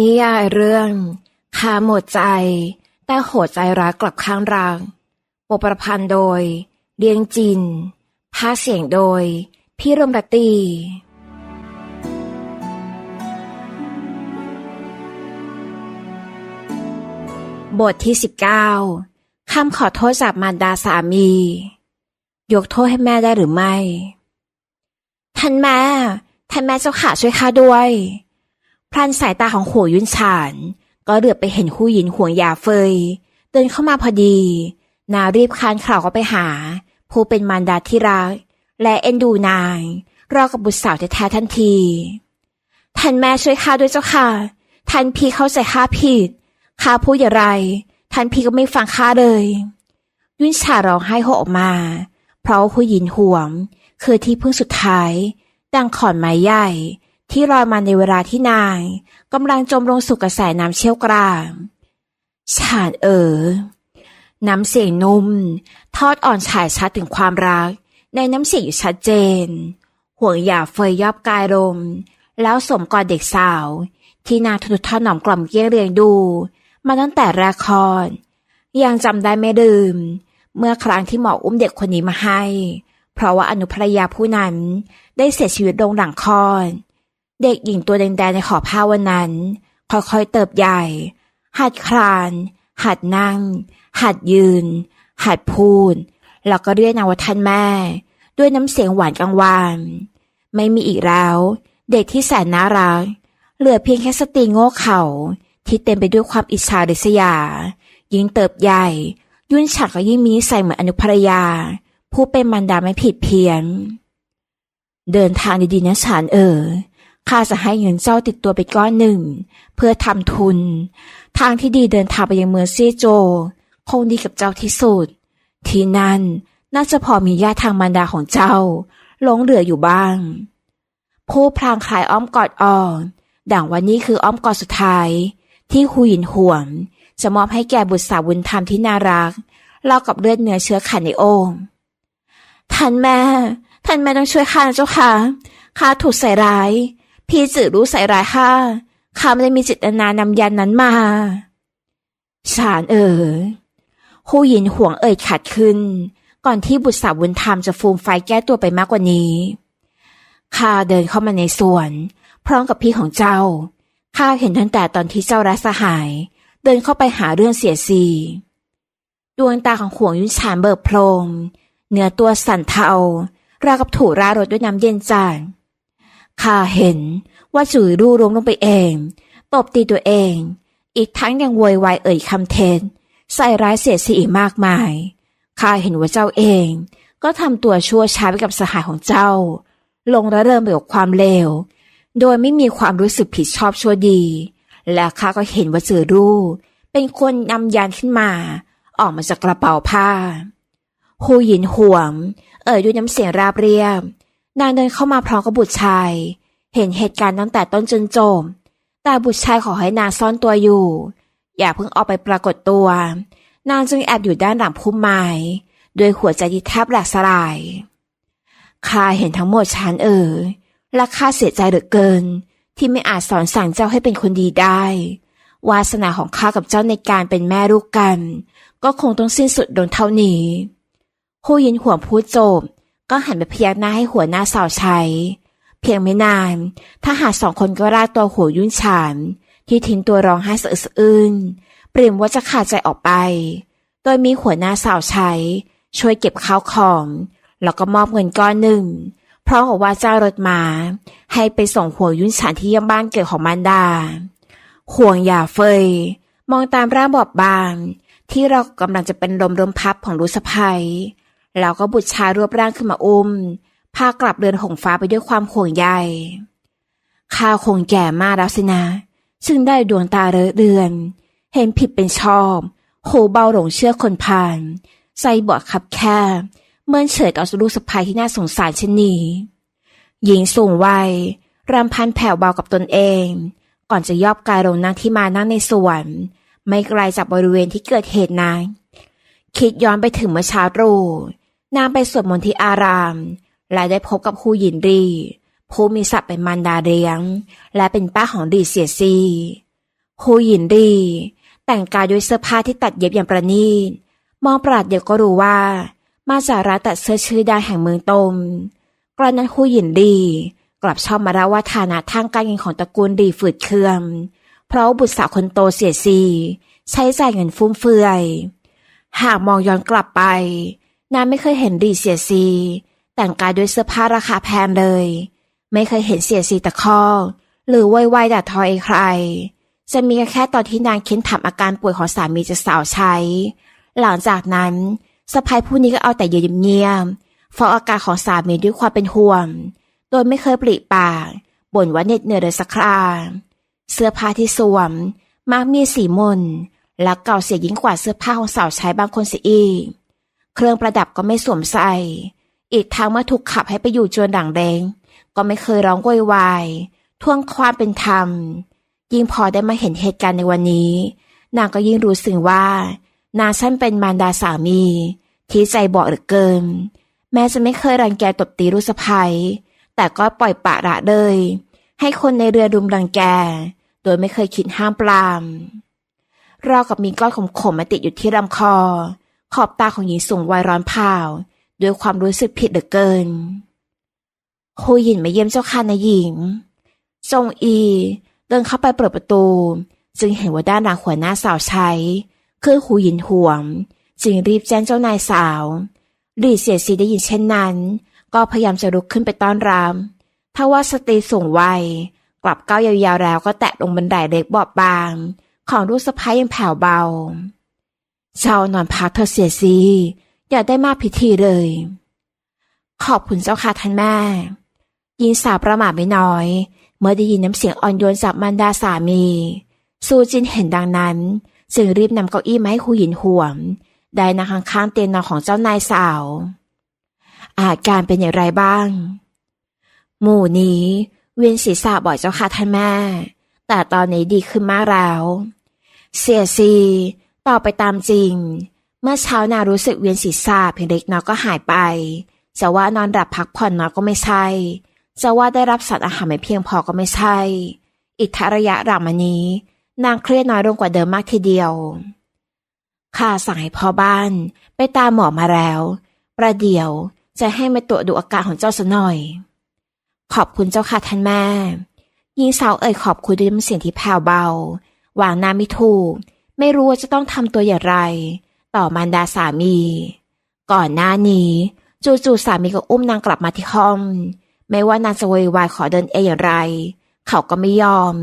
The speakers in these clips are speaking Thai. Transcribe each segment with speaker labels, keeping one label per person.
Speaker 1: นิยายเรื่องคาหมดใจ แต่โหดใจรักกลับข้างรักบทประพันธ์โดยเลียงจินภาเสียงโดย พี่รมรตีบทที่สิบเก้าคำขอโทษจากมารดาสามี ยกโทษให้แม่ได้หรือไม่ ท่านแม่ ท่านแม่เจ้าขาช่วยข้าด้วย พลันสายตาของหัวยุนฉาน ก็เหลือบไปเห็นคู่หญินห่วงยาเฟย เดินเข้ามาพอดี นารีบคานข่าวก็ไปหา ผู้เป็นมารดาที่รัก และเอ็นดูนางรอกับบุตรสาวแท้ๆทันที ท่านแม่ช่วยข้าด้วยเจ้าค่ะ ท่านพี่เข้าใจข้าผิด ข้าพูดอย่างไร ท่านพี่ก็ไม่ฟังข้าเลย ยุนฉาร้องไห้โฮออกมา เพราะผู้หญินห่วง คือที่พึ่งสุดท้าย ดังขอนไม้ใหญ่ ที่ลอยมาในเวลาที่นางกำลังจมลงสู่กระแสน้ำเชี่ยวกรางฉานเอ๋อน้ำเสียงนุ่ม ทอดอ่อนฉายชัดถึงความรัก ในน้ำเสียงอยู่ชัดเจน ห่วงหยาเฟยยอบกายลม แล้วสมกอดเด็กสาว ที่นางทุนทอดหนอมกล่อมเกลี้ยงเรียงดู มาตั้งแต่แรกคลอดยังจำได้ไม่ลืม เมื่อครั้งที่หมออุ้มเด็กคนนี้มาให้ เพราะว่าอนุภรรยาผู้นั้นได้เสียชีวิตลงหลังคลอด เด็กหญิงตัวแดงๆในขอบผ้าวันนั้น ค่อยๆเติบใหญ่ หัดคลาน หัดนั่ง หัดยืน หัดพูด แล้วก็เรียกนางว่าท่านแม่ ด้วยน้ำเสียงหวานกังวาน ไม่มีอีกแล้ว เด็กที่แสนน่ารัก เหลือเพียงแค่สตรีโง่เขาที่เต็มไปด้วยความอิจฉาริษยา ยิ่งเติบใหญ่ ยุ่นฉักก็ยิ่งมีนิสัยเหมือนอนุภรรยา ผู้เป็นมารดาไม่ผิดเพี้ยน เดินทางดีๆนะฉันเออ ข้าจะให้เงินเจ้าติดตัวไปก้อนหนึ่ง เพื่อทำทุน ทางที่ดีเดินทางไปยังเมืองเซียโจ คงดีกับเจ้าที่สุด ที่นั่นน่าจะพอมีญาติทางมารดาของเจ้าหลงเหลืออยู่บ้าง ผู้พลางคลายอ้อมกอดอ่อนดังว่านี่คืออ้อมกอดสุดท้าย ที่หุยินห่วง จะมอบให้แก่บุตรสาวบุญธรรมที่น่ารักเล่ากับเลือดเนื้อเชื้อขันในโองท่านแม่ ท่านแม่ต้องช่วยข้านะเจ้าค่ะข้าถูกใส่ร้าย พี่จือรู้ใส่ร้ายข้าข้าไม่ได้มีจิตนานำยันนั้นมาสารเอ๋อหูหยินห่วงเอ่ยขัดขึ้น ก่อนที่บุตรสาวบุญธรรมจะฟูมไฟแก้ตัวไปมากกว่านี้ข้าเดินเข้ามาในสวน พร้อมกับพี่ของเจ้าข้าเห็นตั้งแต่ตอนที่เจ้ารัสหาย เดินเข้าไปหาเรื่องเสียสีดวงตาของห่วงยุนฉานเบิกโพลงเนื้อตัวสั่นเทา ราวกับถูกรารดด้วยน้ำเย็นจาน ข้าเห็นว่าจุ๋ยรูล้มลงไปเองตบตีตัวเอง อีกทั้งยังโวยวายเอ่ยคำเทนใส่ร้ายเสียสีอีกมากมายข้าเห็นว่าเจ้าเอง ก็ทำตัวชั่วช้าไปกับสหายของเจ้า ลงระเริงไปกับความเลว โดยไม่มีความรู้สึกผิดชอบชั่วดี และข้าก็เห็นว่าเจอรูเป็นคนนำยานขึ้นมา ออกมาจากกระเป๋าผ้าหูหยินห่วง เอ่ยด้วยน้ำเสียงราบเรียบ นางเดินเข้ามาพร้อมกับบุตรชาย เห็นเหตุการณ์ตั้งแต่ต้นจนจบ แต่บุตรชายขอให้นางซ่อนตัวอยู่ อย่าเพิ่งออกไปปรากฏตัว นางจึงแอบอยู่ด้านหลังพุ่มไม้ด้วยหัวใจที่แทบแหลกสลายข้าเห็นทั้งหมดฉันเอ๋อและข้าเสียใจเหลือเกิน ที่ไม่อาจสอนสั่งเจ้าให้เป็นคนดีได้ วาสนาของข้ากับเจ้าในการเป็นแม่ลูกกัน ก็คงต้องสิ้นสุดลงเท่านี้ผู้ยินหัวพูดจบ ก็หันไปพยักหน้าให้หัวหน้าสาวใช้ เพียงไม่นานทหารสองคนก็ลากตัวหัวยุ่นฉานที่ทิ้งตัวร้องไห้สะอึกสะอื้นเปรียมว่าจะขาดใจออกไป โดยมีหัวหน้าสาวใช้ ช่วยเก็บข้าวของ แล้วก็มอบเงินก้อนหนึ่งพร้อมกับว่าจ้ารถมา ให้ไปส่งหัวยุ่นฉานที่ยังบ้านเกิดของมารดา ห่วงอย่าเฟย มองตามร่างบอบบาง ที่เรากำลังจะเป็นลมลมพับของลูกสะพ้ย แล้วก็บุตรชายรวบร่างขึ้นมาอุ้ม พากลับเรือนหงฟ้าไปด้วยความห่วงใยข้าคงแก่มากแล้วสินะ ซึ่งได้ดวงตาเรอะเรือน เห็นผิดเป็นชอบโหเบาหลงเชื่อคนผ่านใจบอดขับแคบเมื่อเฉยต่อลูกสะพ้ยที่น่าสงสารเช่นนี้หญิงสูงวัยรำพันแผ่วเบากับตนเอง ก่อนจะยอบกายลงนั่งที่มานั่งในสวน ไม่ไกลจากบริเวณที่เกิดเหตุนั้น คิดย้อนไปถึงเมื่อเช้าตรู่นางไปสวดมนต์ที่อาราม และได้พบกับคู่หยินรี ผู้มีศักดิ์เป็นมารดาเลี้ยง และเป็นป้าของรีเสียซีฮูหยินดีแต่งกายด้วยเสื้อผ้าที่ตัดเย็บอย่างประณีต มองปราดเดียวก็รู้ว่า มาจากร้านตัดเสื้อชื่อดังแห่งเมืองตมกระนั้นฮูหยินดีกลับชอบมาเล่าว่าฐานะทางการเงินของตระกูลดีฝืดเคือง เพราะบุตรสาวคนโตเสียซี ใช้จ่ายเงินฟุ่มเฟือย หากมองย้อนกลับไป นางไม่เคยเห็นดีเสียซีแต่งกายด้วยเสื้อผ้าราคาแพงเลย ไม่เคยเห็นเสียซีตะคอหรือไวไวๆด่าทอไอ้ใคร จะมีแค่ตอนที่นางเค้นถามอาการป่วยของสามีจะสาวใช้ หลังจากนั้นสะพายผู้นี้ก็เอาแต่ยืนเงียบเฝ้าอาการของสามีด้วยความเป็นห่วง โดยไม่เคยปริปากบ่นว่าเหน็ดเหนื่อยเลยสักคราเสื้อผ้าที่สวมมักมีสีมน และเก่าเสียยิ่งกว่าเสื้อผ้าของสาวใช้บางคนเสียอีก เครื่องประดับก็ไม่สวมใส่ อีกทางเมื่อถูกขับให้ไปอยู่จวนด่างแดง ก็ไม่เคยร้องโวยวายทวงความเป็นธรรม ยิ่งพอได้มาเห็นเหตุการณ์ในวันนี้ นางก็ยิ่งรู้สึกว่า นางฉันเป็นมารดาสามี ที่ใจบอเหลือเกิน แม้จะไม่เคยรังแกตบตีลูกสะใภ้แต่ก็ปล่อยปะละเลย ให้คนในเรือรุมรังแก โดยไม่เคยคิดห้ามปราม ราวกับมีก้อนขมๆมมาติดอยู่ที่ลำคอ ขอบตาของหญิงสูงวัยร้อนเผาด้วยความรู้สึกผิดเหลือเกินคุยหยินมาเยี่ยมเจ้าค่ะนายหญิง จงอี เดินเข้าไปเปิดประตู จึงเห็นว่าด้านหลังหัวหน้าสาวใช้คือหูหยินห่วง จึงรีบแจ้งเจ้านายสาวรีเสียสีได้ยินเช่นนั้น ก็พยายามจะลุกขึ้นไปต้อนรับถ้าว่าสตรีสูงวัยกลับก้าวยาวๆแล้วก็แตะลงบันไดเล็กบอบบาง ของลูกสะพ้ายยังแผ่วเบาเจ้านอนพักเธอเสียซีอย่าได้มาพิธีเลย ขอบคุณเจ้าค่ะท่านแม่หญิงสาวประมาทไม่น้อย เมื่อได้ยินน้ำเสียงอ่อนโยนจากมันดาสามี ซูจินเห็นดังนั้น จึงรีบนำเก้าอี้มาให้คูหยินห่วง ได้นั่งข้างๆเตียงนอนของเจ้านายสาว อาการเป็นอย่างไรบ้าง หมู่นี้ เวียนศีรษะบ่อยเจ้าค่ะท่านแม่ แต่ตอนนี้ดีขึ้นมากแล้ว เสียซีต่อไปตามจริง เมื่อเช้านารู้สึกเวียนศีรษะเพียงเล็กน้อยก็หายไปจะว่านอนหลับพักผ่อนน้อยก็ไม่ใช่จะว่าได้รับสารอาหารไม่เพียงพอก็ไม่ใช่อีกทระยะหลังมานี้ นางเครียดน้อยลงกว่าเดิมมากทีเดียวข้าสั่งให้พ่อบ้านไปตามหมอมาแล้ว ประเดี๋ยวจะให้มาตรวจดูอาการของเจ้าสัหน่อย ขอบคุณเจ้าค่ะท่านแม่หญิงสาวเอ่ยขอบคุณด้วยน้ำเสียงที่แผ่วเบา วางหน้าไม่ถูก ไม่รู้ว่าจะต้องทำตัวอย่างไร ต่อมารดาสามี ก่อนหน้านี้จู่ๆสามีก็อุ้มนางกลับมาที่ห้อง ไม่ว่านางจะวยวายขอเดินเองอย่างไร เขาก็ไม่ยอม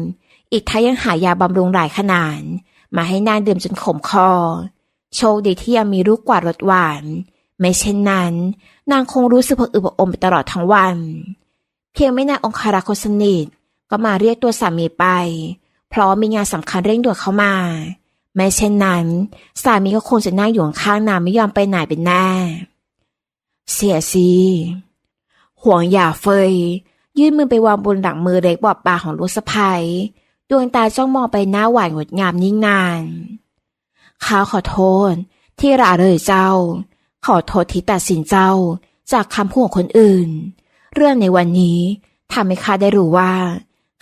Speaker 1: อีกทั้งยังหายาบำรุงหลายขนาด มาให้นางดื่มจนขมคอ โชคดีที่ยังมีลูกกวาดรสหวาน ไม่เช่นนั้น นางคงรู้สึกผะอืดผอมไปตลอดทั้งวัน เพียงไม่นานองคารักคนสนิทก็มาเรียกตัวสามีไป เพราะมีงานสำคัญเร่งด่วนเข้ามา ไม่เช่นนั้น สามีก็คงจะนั่งอยู่ข้างนางไม่ยอมไปไหนเป็นแน่ เสียซีห่วงหย่าเฟย ยื่นมือไปวางบนหลังมือเล็กบอบบางของลูกสะพ้ยดวงตาจ้องมองไปหน้าหวานงดงามนิ่งนานข้าขอโทษ ที่ราเลยเจ้า ขอโทษที่ตัดสินเจ้า จากคำพูดของคนอื่น เรื่องในวันนี้ทำให้ข้าได้รู้ว่า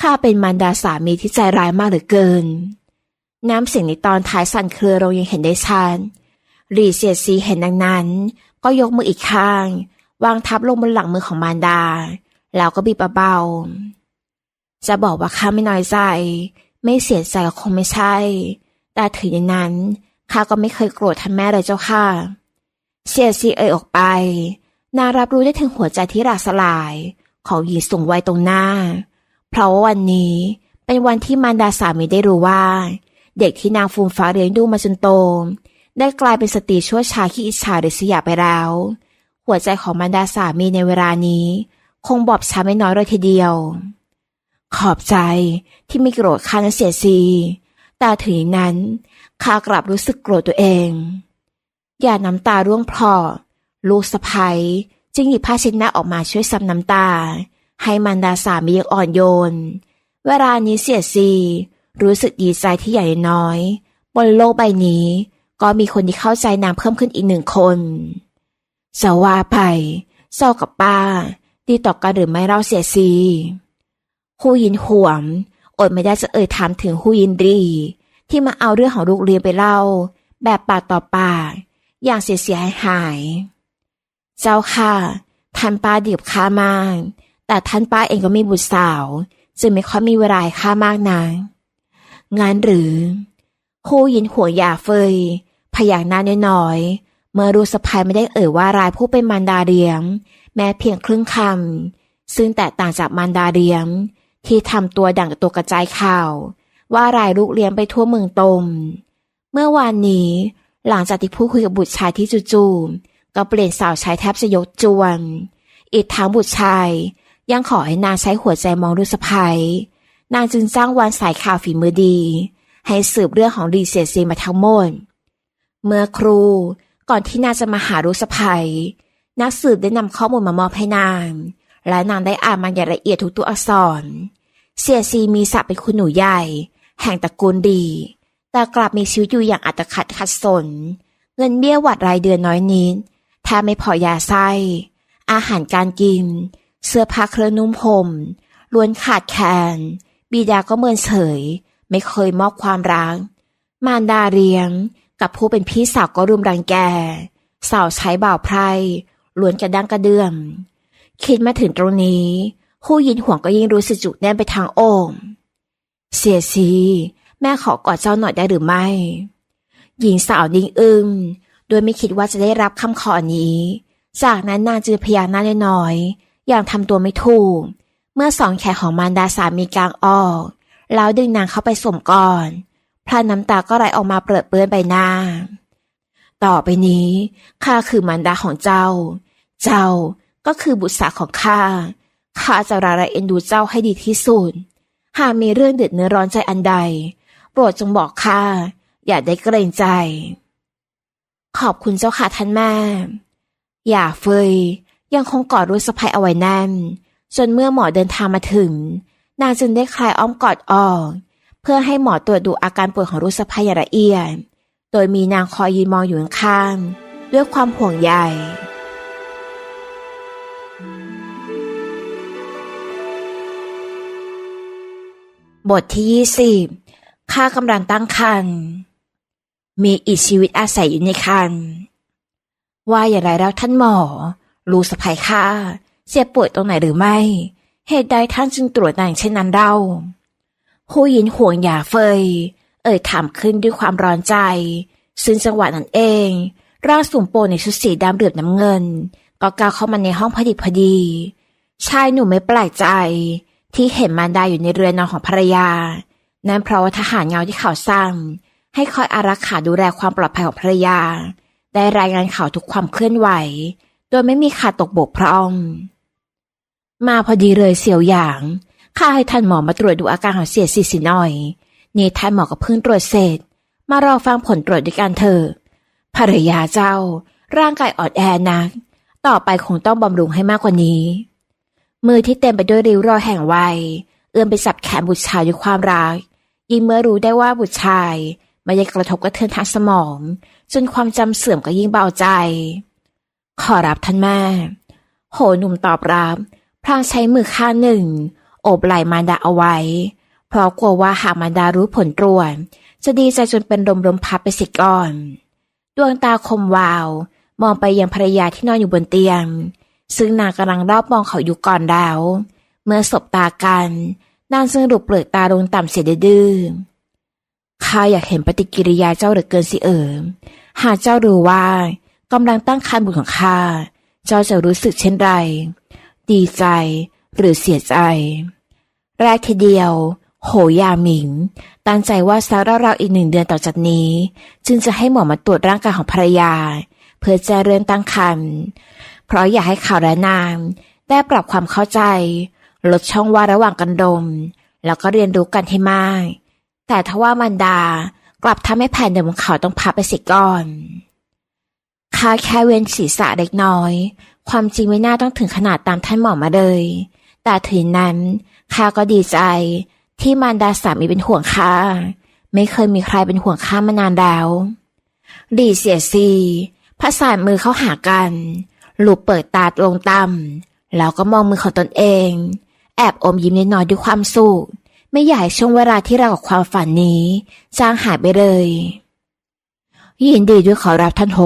Speaker 1: ข้าเป็นมารดาสามีที่ใจร้ายมากเหลือเกิน น้ำเสียงในตอนท้ายสั่นเครือเรายังเห็นได้ชัดรีเสียดซีเห็นดังนั้น ก็ยกมืออีกข้าง วางทับลงบนหลังมือของมารดา แล้วก็บีบเบาๆจะบอกว่าข้าไม่น้อยใจ ไม่เสียใจก็คงไม่ใช่ แต่ถึงอย่างนั้นข้าก็ไม่เคยโกรธท่านแม่เลยเจ้าค่ะ เสียซีเอ่ยออกไป นารับรู้ได้ถึงหัวใจที่ราสลาย ของหญิงสูงวัยตรงหน้า เพราะว่าวันนี้เป็นวันที่มารดาสามีได้รู้ว่า เด็กที่นางฟูมฟ้าเลี้ยงดูมาจนโต ได้กลายเป็นสตรีชั่วชาขี้อิจฉาหริษยาไปแล้ว หัวใจของมารดาสามีในเวลานี้ คงบอบช้ำไม่น้อยเลยทีเดียว ขอบใจที่ไม่โกรธข้านเสียซีแต่ถึงนั้นข้ากลับรู้สึกโกรธตัวเอง อย่าน้ำตาร่วงพลอลูกสะพ้ยจึงหยิบผ้าเช็ดหน้าออกมาช่วยซับน้ำตา ให้มันดาสามียังอ่อนโยน เวลานี้เสียซีรู้สึกดีใจที่ใหญ่น้อย บนโลกใบนี้ ก็มีคนที่เข้าใจนางเพิ่มขึ้นอีกหนึ่งคนจะว่าไปเศร้ากับป้า ดีต่อกันหรือไม่เราเสียซีคูยินห่วงอดไม่ได้จะเอ่ยถามถึงฮูยินรี ที่มาเอาเรื่องของลูกเรียนไปเล่า แบบปากต่อปาก อย่างเสียเสียหายหาย เจ้าค่ะท่านป้าดีบข้ามาก แต่ท่านป้าเองก็มีบุตรสาว จึงไม่ค่อยมีเวลาให้ข้ามากนักงานหรือคู่ยินหัวหยาเฟยพยักหน้าน้อยๆเมื่อรู้สะพายไม่ได้เอ่ยว่ารายผู้เป็นมารดาเลี้ยง แม้เพียงครึ่งคำซึ่งแตกต่างจากมารดาเลี้ยง ที่ทำตัวดั่งตัวกระจายข่าว ว่ารายลูกเลี้ยงไปทั่วเมืองตม เมื่อวานนี้หลังจากที่พูดคุยกับบุตรชายที่จู่ๆก็เปลี่ยนสาวใช้แทบจะยกจวน อีกทั้งบุตรชาย ยังขอให้นางใช้หัวใจมองดูสะพยนางจึงจ้างวานสายข่าวฝีมือดี ให้สืบเรื่องของดีเสียซีมาทั้งหมด เมื่อครูก่อนที่นางจะมาหารู้สะพยนักสืบได้นำข้อมูลมามอบให้นาง และนางได้อ่านมันอย่างละเอียดทุกตัวอักษร เสียซีมีศักดิ์เป็นคุณหนูใหญ่ แห่งตระกูลดี แต่กลับมีชีวิตอยู่อย่างอัตคัดขัดสน เงินเบี้ยหวัดรายเดือนน้อยนิดแทบไม่พอยาไส้อาหารการกิน เสื้อผ้าเครื่องนุ่มห่มล้วนขาดแคลนบิดาก็เมินเฉย ไม่เคยมอบความรัก มารดาเลี้ยง กับผู้เป็นพี่สาวก็รุมรังแก สาวใช้บ่าวไพรล้วนกระดังกระเดื่อม คิดมาถึงตรงนี้คู่ยินห่วงก็ยิ่งรู้สึกจุกแน่นไปทางโอ่งเสียสีแม่ขอกอดเจ้าหน่อยได้หรือไม่ หญิงสาวนิ่งอึ้งโดยไม่คิดว่าจะได้รับคำขอนี้ จากนั้นนางจึงพยางหน้าน้อย อย่างทำตัวไม่ถูก เมื่อสองแขนของมารดาสามีกลางออก แล้วดึงนางเข้าไปสวมก่อน พลานน้ำตาก็ไหลออกมาเปรอะเปื้อนใบหน้า ต่อไปนี้ข้าคือมารดาของเจ้า เจ้าก็คือบุตรสาวของข้า ข้าจะราระเอ็นดูเจ้าให้ดีที่สุด หากมีเรื่องเดือดเนื้อร้อนใจอันใด โปรดจงบอกข้า อย่าได้เกรงใจ ขอบคุณเจ้าค่ะท่านแม่ อย่าเฟย ยังคงกอดรุ่สะพายเอาไว้แน่น จนเมื่อหมอเดินทางมาถึง นางจึงได้คลายอ้อมกอดออก เพื่อให้หมอตรวจดูอาการป่วยของรุ่สะพายอย่างละเอียด โดยมีนางคอยยืนมองอยู่ข้างด้วยความห่วงใยบทที่ยี่สิบข้ากำลังตั้งครรภ์มีอีกชีวิตอาศัยอยู่ในครรภ์ว่าอย่างไรแล้วท่านหมอ รู้สะพายข้าเจ็บป่วยตรงไหนหรือไม่ เหตุใดท่านจึงตรวจนางเช่นนั้นเล่าผู้ยินห่วงหยาเฟย เอ่ยถามขึ้นด้วยความร้อนใจ ซึ่งจังหวะนั้นเอง ร่างสูงโปรในชุดสีดำเดือบน้ำเงิน ก็ก้าวเข้ามาในห้องพอดีพอดี ชายหนุ่มไม่แปลกใจ ที่เห็นมารดาอยู่ในเรือนนอนของภรรยา นั่นเพราะว่าทหารเงาที่เขาสร้างให้คอยอารักขาดูแลความปลอดภัยของภรรยา ได้รายงานข่าวทุกความเคลื่อนไหว โดยไม่มีขาดตกบกพร่อง มาพอดีเลยเสี่ยวหยาง ข้าให้ท่านหมอมาตรวจดูอาการของเสียสีสิหน่อย นี่ท่านหมอก็เพิ่งตรวจเสร็จ มารอฟังผลตรวจด้วยกันเถอะภรรยาเจ้า ร่างกายอ่อนแอนัก ต่อไปคงต้องบำรุงให้มากกว่านี้ มือที่เต็มไปด้วยริ้วรอยแห่งวัย เอื้อมไปจับแขนบุตรชายด้วยความรัก ยิ่งเมื่อรู้ได้ว่าบุตรชายไม่ได้กระทบกระเทือนทางสมอง จนความจำเสื่อมก็ยิ่งเบาใจ ขอรับท่านแม่ โหหนุ่มตอบรับ พลางใช้มือข้างหนึ่ง โอบไหล่มารดาเอาไว้ เพราะกลัวว่าหากมารดารู้ผลตรวจ จะดีใจจนเป็นลมลมพับไปสิก่อน ดวงตาคมวาว มองไปยังภรรยาที่นอนอยู่บนเตียง ซึ่งนางกำลังรอบมองเขาอยู่ก่อนแล้ว เมื่อสบตากันนางจึงหลุดเปลือกตาลงต่ำเสียดื้อข้าอยากเห็นปฏิกิริยาเจ้าเหลือเกินสิเอ๋อหากเจ้ารู้ว่า กำลังตั้งครรภ์บุตรของข้าเจ้าจะรู้สึกเช่นไร ดีใจหรือเสียใจ แรกทีเดียว โหยาหมิง ตั้งใจว่าสักราวๆอีกหนึ่งเดือนต่อจากนี้ จึงจะให้หมอมาตรวจร่างกายของภรรยา เพื่อแจ้เรื่องตั้งครรภ์เพราะอยากให้ข่าวและนางได้ปรับความเข้าใจ ลดช่องว่างระหว่างกันดม แล้วก็เรียนรู้กันให้มาก แต่ทว่ามันดากลับทำให้แผ่นเดิมของเขาต้องพับไปเสียก่อน ข้าแค่เว้นศีรษะเล็กน้อย ความจริงไม่น่าต้องถึงขนาดตามท่านหมอมาเลย แต่ถึงนั้นข้าก็ดีใจ ที่มารดาสามีเป็นห่วงข้าไม่เคยมีใครเป็นห่วงข้ามานานแล้วดีเสียซีผสานมือเข้าหากันหลุบเปิดตาลงต่ำแล้วก็มองมือของตนเอง แอบอมยิ้มน้อยๆด้วยความสุขไม่อยากให้ช่วงเวลาที่เรากับความฝันนี้จางหายไปเลย ยินดีด้วยขอรับท่านโฮ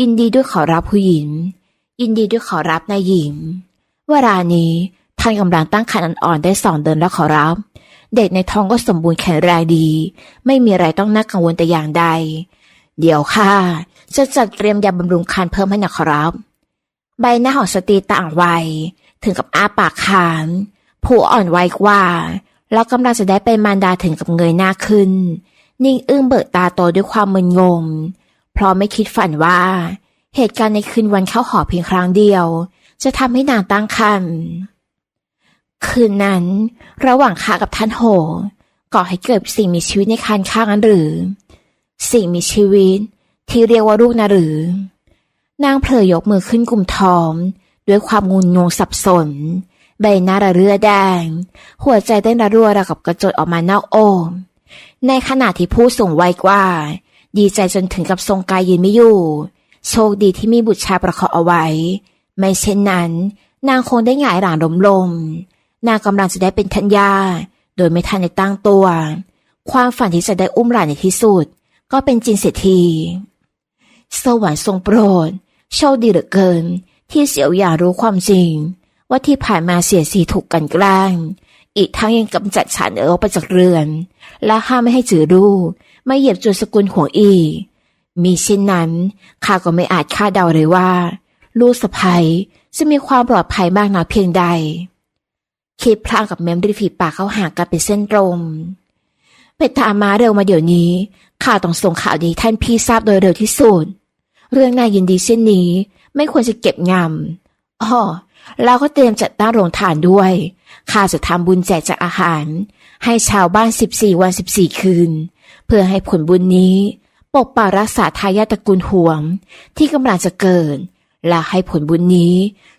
Speaker 1: ยินดีด้วยขอรับผู้หญิง ยินดีด้วยขอรับนายหญิง เวลานี้ท่านกำลังตั้งครรภ์อ่อนๆได้สองเดือนแล้วขอรับ เด็กในท้องก็สมบูรณ์แข็งแรงดี ไม่มีอะไรต้องน่ากังวลแต่อย่างใด เดี๋ยวค่ะจะจัดเตรียมยาบำรุงครรภ์เพิ่มให้นะขอรับ ใบหน้าของสตรีต่างวัย ถึงกับอ้าปากค้างผู้อ่อนวัยกว่า แล้วกำลังจะได้เป็นมารดาถึงกับเงยหน้าขึ้น นิ่งอึ้งเบิกตาโตด้วยความมึนงง เพราะไม่คิดฝันว่า เหตุการณ์ในคืนวันเข้าหอเพียงครั้งเดียว จะทำให้นางตั้งครรภ์คืนนั้น ระหว่างข้ากับท่านโหก่อให้เกิดสิ่งมีชีวิตในคันข้างนั้นหรือ สิ่งมีชีวิต ที่เรียกว่าลูกนะหรือ นางเผลอยกมือขึ้นกลุ่มท้องด้วยความงุนงงสับสน ใบหน้าระเรื่อแดง หัวใจเต้นระรัวระกับกระโจดออกมานอกโอมในขณะที่ผู้สูงวัยกว่า ดีใจจนถึงกับทรงกายยืนไม่อยู่ โชคดีที่มีบุตรชายประคองเอาไว้ ไม่เช่นนั้น นางคงได้หงายหลังล้มลง นางกำลังจะได้เป็นทัญญา โดยไม่ทันได้ตั้งตัว ความฝันที่จะได้อุ้มหลานในที่สุด ก็เป็นจริงเสียที สวรรค์ทรงโปรด โชคดีเหลือเกิน ที่เสี่ยวหยารู้ความจริง ว่าที่ผ่านมาเสียสีถูกกันแกล้งอีกทั้งยังกำจัดฉันเอออกไปจากเรือน และห้ามไม่ให้จือรู ไม่เหยียบจุดสกุลห่วงอี มีเช่นนั้นข้าก็ไม่อาจคาดเดาเลยว่า ลูกสะใภ้จะมีความปลอดภัยมากน้อยเพียงใด คิดพลางกับแม้มริมฝีปากเขาห่างกันเป็นเส้นตรงไปตามมาเร็วมาเดี๋ยวนี้ข้าต้องส่งข่าวดีท่านพี่ทราบโดยเร็วที่สุดเรื่องน่ายินดีเช่นนี้ ไม่ควรจะเก็บงำอ๋อเราก็เตรียมจัดตั้งโรงทานด้วย ข้าจะทำบุญแจกจากอาหาร ให้ชาวบ้าน 14 วัน 14 คืน เพื่อให้ผลบุญนี้ปกปักรักษาทายาทตระกูลห่วงที่กำลังจะเกิด และให้ผลบุญนี้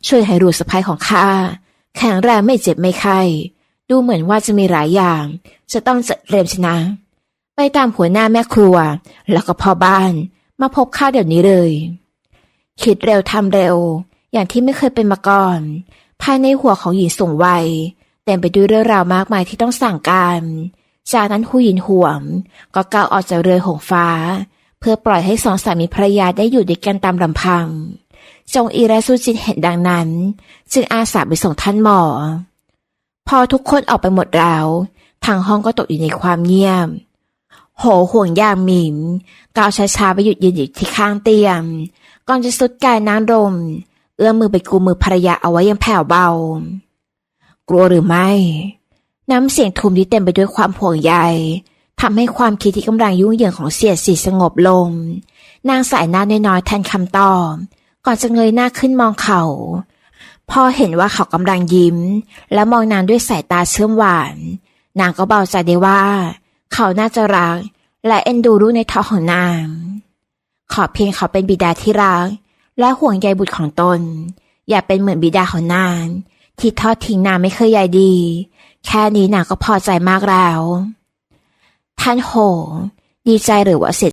Speaker 1: ช่วยให้รูสะพ้ายของข้าแข็งแรงไม่เจ็บไม่ไข้ดูเหมือนว่าจะมีหลายอย่าง จะต้องจัดเรียมชนะ ไปตามหัวหน้าแม่ครัว แล้วก็พ่อบ้านมาพบข้าเดี๋ยวนี้เลย คิดเร็วทำเร็ว อย่างที่ไม่เคยเป็นมาก่อน ภายในหัวของหญิงสูงวัยเต็มไปด้วยเรื่องราวมากมายที่ต้องสั่งการ จากนั้นหูหยินห่วงก็ก้าวออกจากเรือหงฟ้า เพื่อปล่อยให้สองสามีภรรยาได้อยู่ด้วยกันตามลำพัง จงอีและซูจินเห็นดังนั้น จึงอาสาไปส่งท่านหมอ พอทุกคนออกไปหมดแล้วทางห้องก็ตกอยู่ในความเงียบโหห่วงยางหมิมก้าวช้าๆไปหยุดยืนอยู่ที่ข้างเตียง ก่อนจะสุดกายน้ำรมเอื้อมมือไปกูมือภรรยาเอาไว้ยังแผ่วเบา กลัวหรือไม่ น้ำเสียงทุมที่เต็มไปด้วยความห่วงใยทำให้ความคิดที่กำลังยุ่งเหยิงของเสียสีสงบลง นางสายหน้าน้อยๆแทนคำตอบ ก่อนจะเงยหน้าขึ้นมองเขาพอเห็นว่าเขากำลังยิ้ม และมองนางด้วยสายตาเชื่อมหวาน นางก็เบาใจได้ว่า เขาน่าจะรัก และเอ็นดูลูกในท้องของนาง ขอเพียงเขาเป็นบิดาที่รัก และห่วงใยบุตรของตน อย่าเป็นเหมือนบิดาของนางที่ทอดทิ้งนางไม่เคยใยดี แค่นี้นางก็พอใจมากแล้ว ท่านโห ดีใจหรือว่าเสีย